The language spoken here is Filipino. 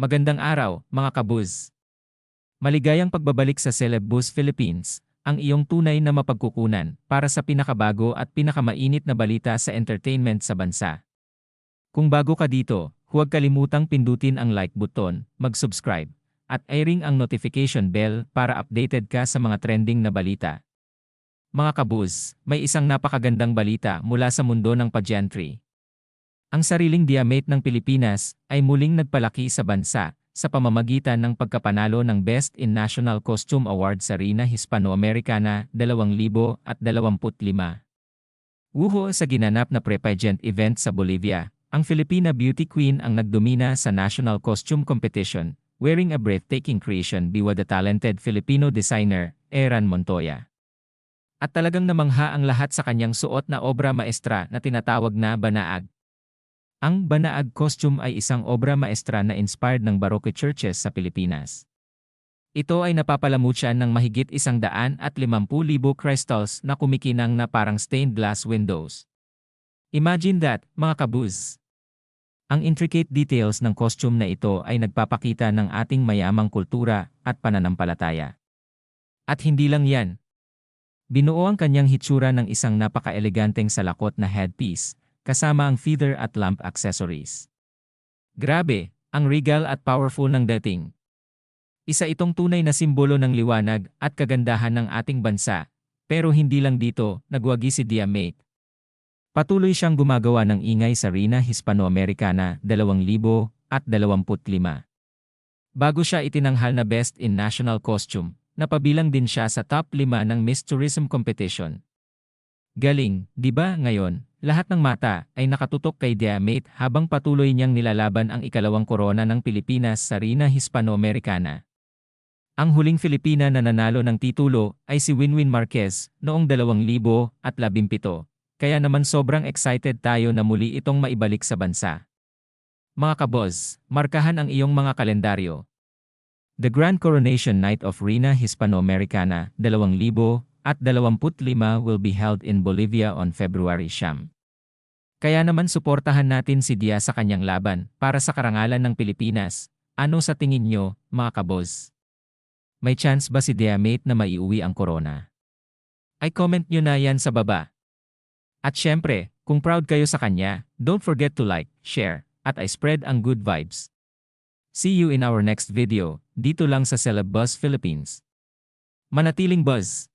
Magandang araw, mga kabuz. Maligayang pagbabalik sa Celeb Buzz Philippines, ang iyong tunay na mapagkukunan para sa pinakabago at pinakamainit na balita sa entertainment sa bansa. Kung bago ka dito, huwag kalimutang pindutin ang like button, mag-subscribe, at i-ring ang notification bell para updated ka sa mga trending na balita. Mga kabuz, may isang napakagandang balita mula sa mundo ng pageantry. Ang sariling diamate ng Pilipinas ay muling nagpalaki sa bansa sa pamamagitan ng pagkapanalo ng Best in National Costume Award sa Rina Hispano-Americana 2025. Wuho sa ginanap na pre-pageant event sa Bolivia, ang Filipina Beauty Queen ang nagdomina sa National Costume Competition, wearing a breathtaking creation biwa the talented Filipino designer, Eran Montoya. At talagang namangha ang lahat sa kanyang suot na obra maestra na tinatawag na Banaag. Ang Banaag costume ay isang obra maestra na inspired ng Baroque churches sa Pilipinas. Ito ay napapalamutyan ng mahigit isang daan at limampu libo crystals na kumikinang na parang stained glass windows. Imagine that, mga kabuz! Ang intricate details ng costume na ito ay nagpapakita ng ating mayamang kultura at pananampalataya. At hindi lang yan, Binuo ang kanyang hitsura ng isang napaka-eleganteng salakot na headpiece, kasama ang feather at lamp accessories. Grabe, ang regal at powerful ng dating. Isa itong tunay na simbolo ng liwanag at kagandahan ng ating bansa, pero hindi lang dito, nagwagi si Diamate. Patuloy siyang gumagawa ng ingay sa Rina Hispano-Americana 2025. Bago siya itinanghal na Best in National Costume, napabilang din siya sa top 5 ng Miss Tourism Competition. Galing, di ba ngayon, lahat ng mata ay nakatutok kay Diamate habang patuloy niyang nilalaban ang ikalawang korona ng Pilipinas sa Rina Hispano-Americana. Ang huling Filipina na nanalo ng titulo ay si Winwin Marquez noong 2017, kaya naman sobrang excited tayo na muli itong maibalik sa bansa. Mga kaboz, markahan ang iyong mga kalendaryo The Grand Coronation Night of Rina Hispano-Americana 2025 will be held in Bolivia on February 9. Kaya naman suportahan natin si Dia sa kanyang laban para sa karangalan ng Pilipinas. Ano sa tingin nyo, mga kaboz? May chance ba si Diamate na maiuwi ang corona? Ay comment nyo na yan sa baba. At syempre, kung proud kayo sa kanya, don't forget to like, share, at I spread ang good vibes. See you in our next video, dito lang sa Celeb Buzz Philippines. Manatiling buzz!